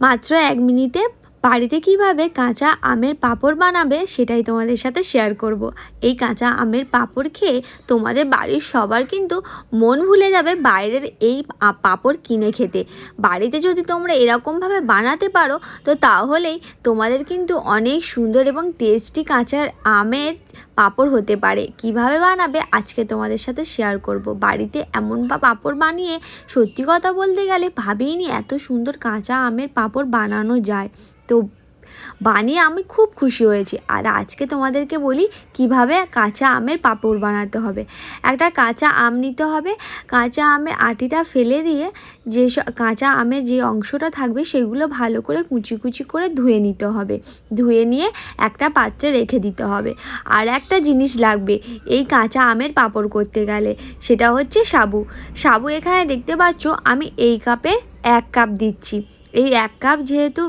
মাত্র এক মিনিটে বাড়িতে কীভাবে কাঁচা আমের পাঁপড় বানাবে সেটাই তোমাদের সাথে শেয়ার করব। এই কাঁচা আমের পাঁপড় খেয়ে তোমাদের বাড়ির সবার কিন্তু মন ভুলে যাবে বাইরের এই পাঁপড় কিনে খেতে। বাড়িতে যদি তোমরা এরকমভাবে বানাতে পারো, তো তাহলেই তোমাদের কিন্তু অনেক সুন্দর এবং টেস্টি কাঁচা আমের পাঁপড় হতে পারে। কীভাবে বানাবে আজকে তোমাদের সাথে শেয়ার করব। বাড়িতে এমন বা পাঁপড় বানিয়ে সত্যি কথা বলতে গেলে ভাবিনি এত সুন্দর কাঁচা আমের পাঁপড় বানানো যায়। তো বানিয়ে আমি খুব খুশি হয়েছি। আর আজকে তোমাদেরকে বলি কীভাবে কাঁচা আমের পাঁপড় বানাতে হবে। একটা কাঁচা আম নিতে হবে। কাঁচা আমের আটিটা ফেলে দিয়ে যে কাঁচা আমের যে অংশটা থাকবে সেগুলো ভালো করে কুচি কুচি করে ধুয়ে নিতে হবে। ধুয়ে নিয়ে একটা পাত্রে রেখে দিতে হবে। আর একটা জিনিস লাগবে এই কাঁচা আমের পাঁপড় করতে গেলে। সেটা হচ্ছে সাবু। সাবু এখানে দেখতে পাচ্ছ আমি এই কাপে এক কাপ দিচ্ছি। এই এক কাপ যেহেতু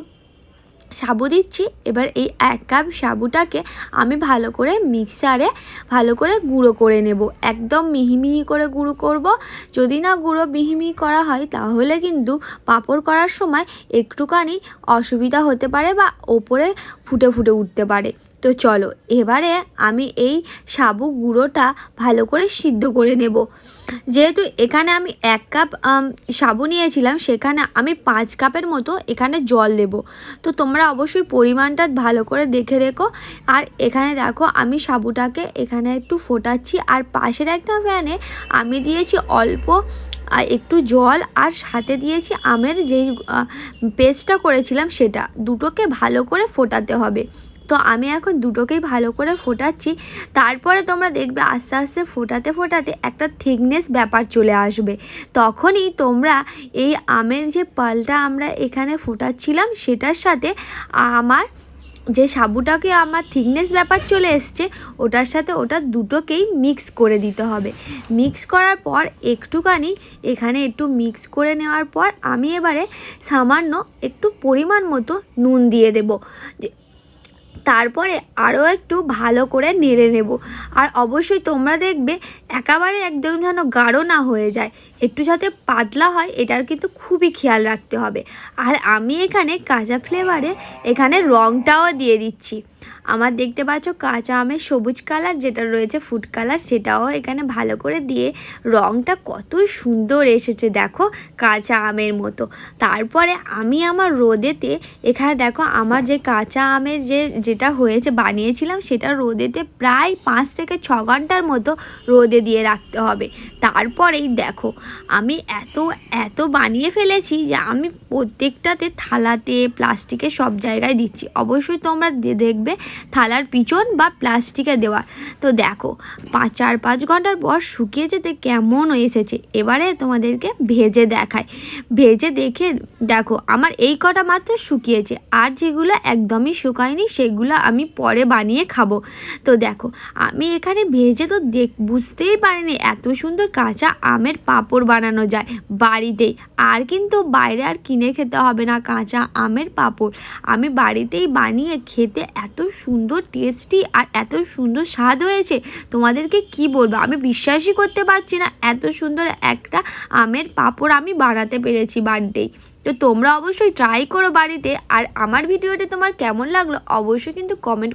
সাবু দিচ্ছি। এবার এই এক কাপ সাবুটাকে আমি ভালো করে মিক্সারে ভালো করে গুঁড়ো করে নেব। একদম মিহিমিহি মিহি করে গুঁড়ো করব। যদি না গুঁড়ো মিহি মিহি করা হয়, তাহলে কিন্তু পাঁপড় করার সময় একটুখানি অসুবিধা হতে পারে বা ওপরে ফুটে ফুটে উঠতে পারে। তো চলো, এবারে আমি এই সাবু গুঁড়োটা ভালো করে সিদ্ধ করে নেব। যেহেতু এখানে আমি এক কাপ সাবু নিয়েছিলাম, সেখানে আমি পাঁচ কাপের মতো এখানে জল দেব। তো তোমরা অবশ্যই পরিমাণটা ভালো করে দেখে রেখো। আর এখানে দেখো, আমি সাবুটাকে এখানে একটু ফোটাচ্ছি। আর পাশের একটা ফ্যানে আমি দিয়েছি অল্প আর একটু জল। আর সাথে দিয়েছি আমের যেই পেস্টটা করেছিলাম সেটা। দুটোকে ভালো করে ফোটাতে হবে। তো আমি এখন দুটোকেই ভালো করে ফোটাচ্ছি। তারপরে তোমরা দেখবে আস্তে আস্তে ফোটাতে ফোটাতে একটা থিকনেস ব্যাপার চলে আসবে। তখনই তোমরা এই আমের যে পালটা আমরা এখানে ফোটাচ্ছিলাম, সেটার সাথে আমার যে সাবুটাকে আমার থিকনেস ব্যাপার চলে এসছে, ওটার সাথে ওটা দুটোকেই মিক্স করে দিতে হবে। মিক্স করার পর একটুখানি এখানে একটু মিক্স করে নেওয়ার পর আমি এবারে সামান্য একটু পরিমাণ মতো নুন দিয়ে দেবো। তারপরে আরও একটু ভালো করে নেড়ে নেব। আর অবশ্যই তোমরা দেখবে একেবারে একদম যেন গাঢ় না হয়ে যায়। একটু যাতে পাতলা হয়, এটার কিন্তু খুবই খেয়াল রাখতে হবে। আর আমি এখানে কাঁচা ফ্লেভারে এখানে রঙটাও দিয়ে দিচ্ছি। আমার দেখতে পাচ্ছ কাঁচা আমের সবুজ কালার যেটা রয়েছে ফুড কালার সেটাও এখানে ভালো করে দিয়ে রঙটা কত সুন্দর এসেছে দেখো, কাঁচা আমের মতো। তারপরে আমি আমার রোদেতে এখানে দেখো আমার যে কাঁচা আমের যে, যেটা হয়েছে, বানিয়েছিলাম, সেটা রোদেতে প্রায় পাঁচ থেকে ছ ঘণ্টার মতো রোদে দিয়ে রাখতে হবে। তারপরেই দেখো, আমি এত এত বানিয়ে ফেলেছি যে আমি প্রত্যেকটাতে থালাতে, প্লাস্টিকে সব জায়গায় দিচ্ছি। অবশ্যই তোমরা দেখবে থালার পিছন বা প্লাস্টিকে দেওয়ার তো দেখো, পাঁচ, চার, পাঁচ ঘণ্টার পর শুকিয়ে যেতে কেমন এসেছে? এবারে তোমাদেরকে ভেজে দেখায় ভেজে দেখে দেখো, আমার এই কটা মাত্র শুকিয়েছে। আর যেগুলো একদমই শুকায়নি, সেগুলো আমি পরে বানিয়ে খাব। তো দেখো, আমি এখানে ভেজে তো দেখ, বুঝতেই পারিনি এত সুন্দর কাঁচা আমের পাঁপড় বানানো যায় বাড়িতেই। আর কিন্তু বাইরে আর কিনে খেতে হবে না কাঁচা আমের পাঁপড়। আমি বাড়িতেই বানিয়ে খেতে এত সুন্দর টেস্টি আর এত সুন্দর স্বাদ হয়েছে। তোমাদেরকে কি বলব? আমি বিশ্বাসই করতে পারছি না, এত সুন্দর একটা আমের পাঁপড় আমি বানাতে পেরেছি বাড়িতেই। তো তোমরা অবশ্যই ট্রাই করো বাড়িতে। আর আমার ভিডিওটা তোমার কেমন লাগল অবশ্যই কিন্তু কমেন্ট